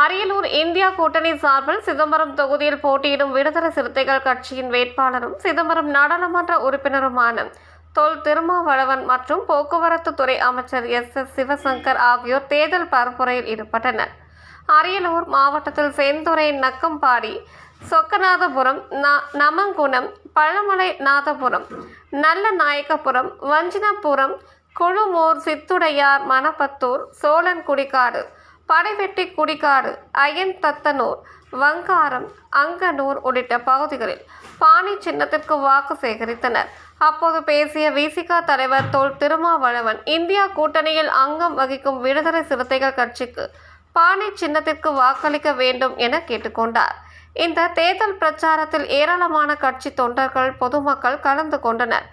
Ariyalur India கூட்டணி சார்பில் சிதம்பரம் தொகுதியில் போட்டியிடும் விடுதலை சிறுத்தைகள் கட்சியின் வேட்பாளரும் சிதம்பரம் நாடாளுமன்ற உறுப்பினருமான தொல் திருமாவளவன் மற்றும் போக்குவரத்து துறை அமைச்சர் எஸ் எஸ் சிவசங்கர் ஆகியோர் தேர்தல் பரப்புரையில் ஈடுபட்டனர். அரியலூர் மாவட்டத்தில் செந்துறை நக்கம்பாடி சொக்கநாதபுரம் ந- நமங்குணம் பழமலை நாதபுரம் நல்ல நாயக்கபுரம் வஞ்சினபுரம் குழுமூர் சித்துடையார் மணப்பத்தூர் சோழன் குடிக்காடு படைவெட்டி குடிகாடு அயன் தத்தனூர் வங்காரம் அங்கனூர் உள்ளிட்ட பகுதிகளில் பாணி சின்னத்திற்கு வாக்கு சேகரித்தனர். அப்போது பேசிய விசிகா தலைவர் தோல் திருமாவளவன் இந்தியா கூட்டணியில் அங்கம் வகிக்கும் விடுதலை சிறுத்தைகள் கட்சிக்கு பாணி சின்னத்திற்கு வாக்களிக்க வேண்டும் என கேட்டுக்கொண்டார். இந்த தேர்தல் பிரச்சாரத்தில் ஏராளமான கட்சி தொண்டர்கள் பொதுமக்கள் கலந்து கொண்டனர்.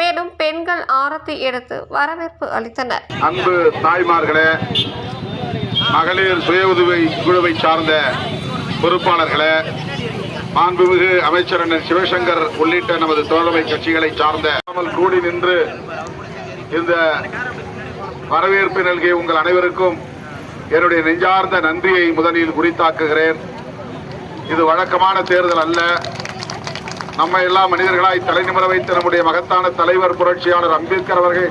மேலும் பெண்கள் ஆரத்தி எடுத்து வரவேற்பு அளித்தனர். அன்பு தாய்மார்களே மகளிர் சுய உதவி குழுவை சார்ந்த பொறுப்பாளர்களே மாண்புமிகு அமைச்சர் அண்ணன் சிவசங்கர் உள்ளிட்ட நமது தோழமை கட்சிகளை சார்ந்த கூடி நின்று இந்த வரவேற்பு நல்கிய உங்கள் அனைவருக்கும் என்னுடைய நெஞ்சார்ந்த நன்றியை முதலில் குறித்தாக்குகிறேன். இது வழக்கமான தேர்தல் அல்ல. நம்ம எல்லா மனிதர்களாய் தலைநிமிர வைத்த நம்முடைய மகத்தான தலைவர் புரட்சியாளர் அம்பேத்கர் அவர்கள்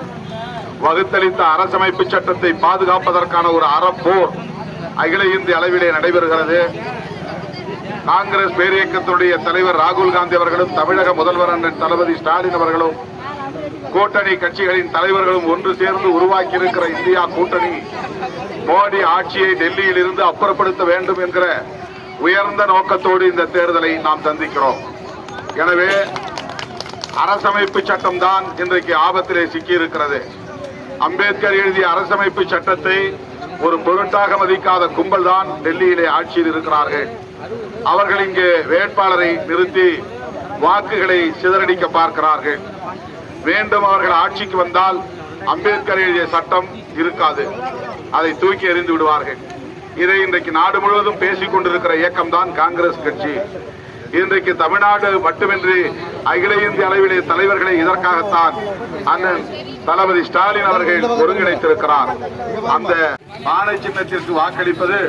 வகுத்தளித்த அரசமைப்பு சட்டத்தை பாதுகாப்பதற்கான ஒரு அறப்போர் அகில இந்திய அளவிலே நடைபெறுகிறது. காங்கிரஸ் பேரியக்கத்தினுடைய தலைவர் ராகுல் காந்தி அவர்களும் தமிழக முதல்வர் அண்ணன் தளபதி ஸ்டாலின் அவர்களும் கூட்டணி கட்சிகளின் தலைவர்களும் ஒன்று சேர்ந்து உருவாக்கி இருக்கிற இந்தியா கூட்டணி மோடி ஆட்சியை டெல்லியில் இருந்து அப்புறப்படுத்த வேண்டும் என்கிற உயர்ந்த நோக்கத்தோடு இந்த தேர்தலை நாம் சந்திக்கிறோம். எனவே அரசமைப்பு சட்டம்தான் இன்றைக்கு ஆபத்திலே சிக்கியிருக்கிறது. அம்பேத்கர் எழுதிய அரசமைப்பு சட்டத்தை ஒரு பொருட்டாக மதிக்காத கும்பல் தான் டெல்லியிலே ஆட்சியில் இருக்கிறார்கள். அவர்கள் இங்கே வேட்பாளரை நிறுத்தி வாக்குகளை சிதறடிக்க பார்க்கிறார்கள். வேண்டும் அவர்கள் ஆட்சிக்கு வந்தால் அம்பேத்கர் எழுதிய சட்டம் இருக்காது. அதை தூக்கி எறிந்து விடுவார்கள். இதை இன்றைக்கு நாடு முழுவதும் பேசிக் கொண்டிருக்கிற இயக்கம் தான் காங்கிரஸ் கட்சி. இன்றைக்கு தமிழ்நாடு மட்டுமின்றி அகில இந்திய அளவிலே தலைவர்களை இதற்காகத்தான் அண்ணன் தளபதி ஸ்டாலின் அவர்கள் ஒருங்கிணைத்திருக்கிறார். அந்த பானை சின்னத்திற்கு வாக்களிப்பது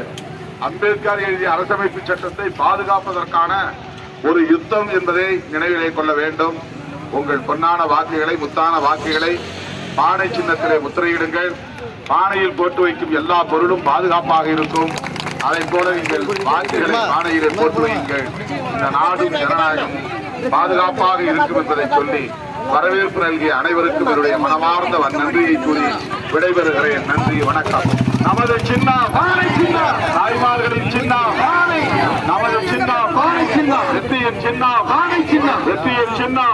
அம்பேத்கர் எழுதிய அரசமைப்பு சட்டத்தை பாதுகாப்பதற்கான ஒரு யுத்தம் என்பதை நினைவிலே கொள்ள வேண்டும். உங்கள் பொன்னான வாக்குகளை முத்தான வாக்குகளை பானை சின்னத்திலே முத்திரையிடுங்கள். பானையில் போட்டு வைக்கும் எல்லா பொருளும் பாதுகாப்பாக இருக்கும். அதை போல நீங்கள் வாக்குகளை பானையிலே போட்டு வையுங்கள். இந்த நாடும் ஜனநாயகம் பாதுகாப்பாக இருக்கும் என்பதை சொல்லி வரவேற்பு நல்கிய அனைவருக்கும் என்னுடைய மனமார்ந்த நன்றியை கூறி விடைபெறுகிறேன். நன்றி வணக்கம். நமது சின்ன தாய்மார்களின் சின்ன நமது சின்னம் வெற்றியின் சின்ன வெற்றியின் சின்னம்.